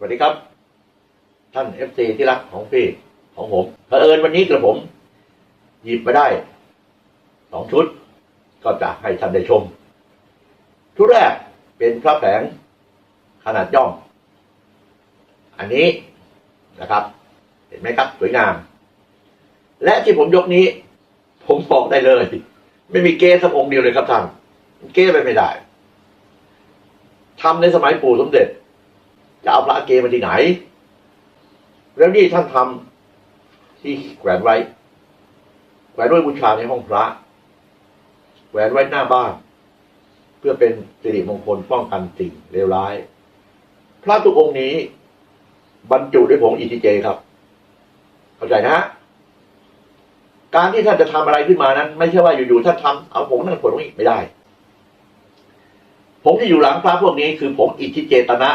สวัสดีครับ ท่านเอฟซีที่รักของพี่ของผมเผอิญวันนี้กระผม หยิบมาได้สองชุด ก็จะให้ท่านได้ชม ชุดแรกเป็นพระแผงขนาดย่อม อันนี้นะครับ เห็นไหมครับสวยงาม และที่ผมยกนี้ ผมบอกได้เลย ไม่มีเกสสักองค์เดียวเลยครับท่านเกไปไม่ได้ทำในสมัยปู่สมเด็จ จะเอาพระเกมาที่ไหน แล้วนี่ท่านทำที่แขวนไว้ แขวนไว้บูชาในห้องพระแขวนไว้หน้าบ้าน เพื่อเป็นสิริมงคลป้องกันสิ่งเลวร้าย พระทุกองค์นี้ บรรจุด้วยผงอิทิเจครับ เข้าใจนะฮะการที่ท่านจะทำอะไรขึ้นมานั้น ไม่ใช่ว่าอยู่ๆท่านทำเอาผงนั่นผงนี้ไม่ได้ผงที่อยู่หลังพระพวกนี้คือผงอิทธิเจตนะ